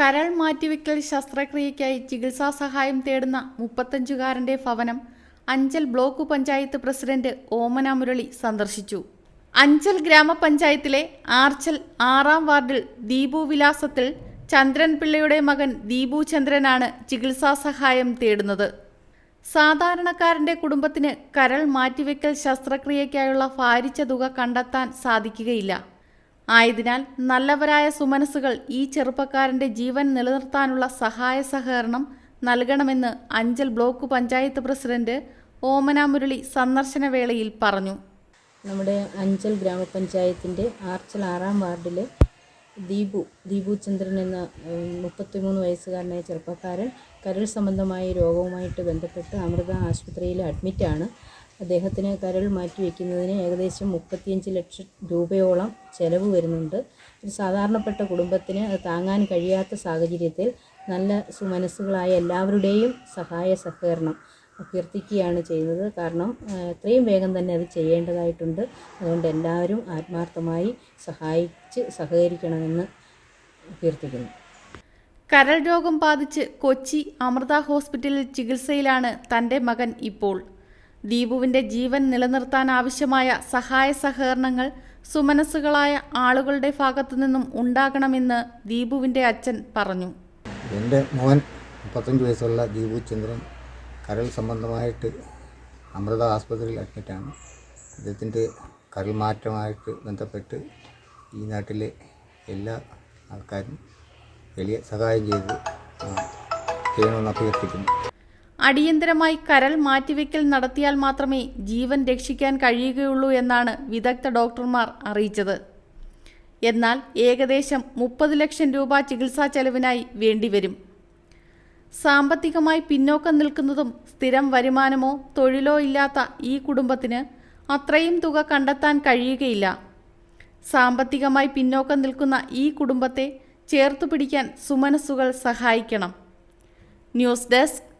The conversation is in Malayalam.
കരൾ മാറ്റിവെക്കൽ ശസ്ത്രക്രിയയ്ക്കായി ചികിത്സാ സഹായം തേടുന്ന മുപ്പത്തഞ്ചുകാരന്റെ ഭവനം അഞ്ചൽ ബ്ലോക്ക് പഞ്ചായത്ത് പ്രസിഡന്റ് ഓമന മുരളി സന്ദർശിച്ചു. അഞ്ചൽ ഗ്രാമപഞ്ചായത്തിലെ ആർച്ചൽ ആറാം വാർഡിൽ ദീപു വിലാസത്തിൽ ചന്ദ്രൻ പിള്ളയുടെ മകൻ ദീപു ചന്ദ്രനാണ് ചികിത്സാ സഹായം തേടുന്നത്. സാധാരണക്കാരന്റെ കുടുംബത്തിന് കരൾ മാറ്റിവെക്കൽ ശസ്ത്രക്രിയയ്ക്കായുള്ള ഭാരിച്ച തുക കണ്ടെത്താൻ സാധിക്കുകയില്ല. ആയതിനാൽ നല്ലവരായ സുമനസ്സുകൾ ഈ ചെറുപ്പക്കാരന്റെ ജീവൻ നിലനിർത്താനുള്ള സഹായ സഹകരണം നൽകണമെന്ന് അഞ്ചൽ ബ്ലോക്ക് പഞ്ചായത്ത് പ്രസിഡന്റ് ഓമന മുരളി സന്ദർശന വേളയിൽ പറഞ്ഞു. നമ്മുടെ അഞ്ചൽ ഗ്രാമപഞ്ചായത്തിന്റെ ആർച്ചൽ ആറാം വാർഡിലെ ദീപു ദീപു ചന്ദ്രൻ എന്ന മുപ്പത്തിമൂന്ന് വയസ്സുകാരനായ ചെറുപ്പക്കാരൻ കരൾ സംബന്ധമായ രോഗവുമായിട്ട് ബന്ധപ്പെട്ട് അമൃത ആശുപത്രിയിൽ അഡ്മിറ്റാണ്. അദ്ദേഹത്തിന് കരൾ മാറ്റിവെക്കുന്നതിന് ഏകദേശം മുപ്പത്തിയഞ്ച് ലക്ഷം രൂപയോളം ചെലവ് വരുന്നുണ്ട്. ഒരു സാധാരണപ്പെട്ട കുടുംബത്തിന് അത് താങ്ങാൻ കഴിയാത്ത സാഹചര്യത്തിൽ നല്ല സുമനസ്സുകളായ എല്ലാവരുടെയും സഹായ സഹകരണം അഭ്യർത്ഥിക്കുകയാണ് ചെയ്യുന്നത്. കാരണം എത്രയും വേഗം തന്നെ അത് ചെയ്യേണ്ടതായിട്ടുണ്ട്. അതുകൊണ്ട് എല്ലാവരും ആത്മാർത്ഥമായി സഹായിച്ച് സഹകരിക്കണമെന്ന് അഭ്യർത്ഥിക്കുന്നു. കരൾ രോഗം ബാധിച്ച് കൊച്ചി അമൃത ഹോസ്പിറ്റലിൽ ചികിത്സയിലാണ് തന്റെ മകൻ ഇപ്പോൾ. ദീപുവിന്റെ ജീവൻ നിലനിർത്താൻ ആവശ്യമായ സഹായ സഹകരണങ്ങൾ സുമനസ്സുകളായ ആളുകളുടെ ഭാഗത്തു നിന്നും ഉണ്ടാകണമെന്ന് ദീപുവിന്റെ അച്ഛൻ പറഞ്ഞു. എന്റെ മോൻ മുപ്പത്തഞ്ച് വയസ്സുള്ള ദീപു ചന്ദ്രൻ കരൾ സംബന്ധമായിട്ട് അമൃത ആസ്പത്രിയിൽ അഡ്മിറ്റാണ് അദ്ദേഹത്തിന്റെ കരൾ മാറ്റമായിട്ട് ബന്ധപ്പെട്ട് ഈ നാട്ടിലെ എല്ലാ ആൾക്കാരും വലിയ സഹായം ചെയ്ത് ചെയ്യണമെന്ന് അഭ്യർത്ഥിക്കുന്നു. അടിയന്തരമായി കരൾ മാറ്റിവെക്കൽ നടത്തിയാൽ മാത്രമേ ജീവൻ രക്ഷിക്കാൻ കഴിയുകയുള്ളൂ എന്നാണ് വിദഗ്ധ ഡോക്ടർമാർ അറിയിച്ചത്. എന്നാൽ ഏകദേശം മുപ്പത് ലക്ഷം രൂപ ചികിത്സാ ചെലവിനായി വേണ്ടിവരും. സാമ്പത്തികമായി പിന്നോക്കം നിൽക്കുന്നതും സ്ഥിരം വരുമാനമോ തൊഴിലോ ഇല്ലാത്ത ഈ കുടുംബത്തിന് അത്രയും തുക കണ്ടെത്താൻ കഴിയുകയില്ല. സാമ്പത്തികമായി പിന്നോക്കം നിൽക്കുന്ന ഈ കുടുംബത്തെ ചേർത്തു പിടിക്കാൻ സുമനസ്സുകൾ സഹായിക്കണം. News desk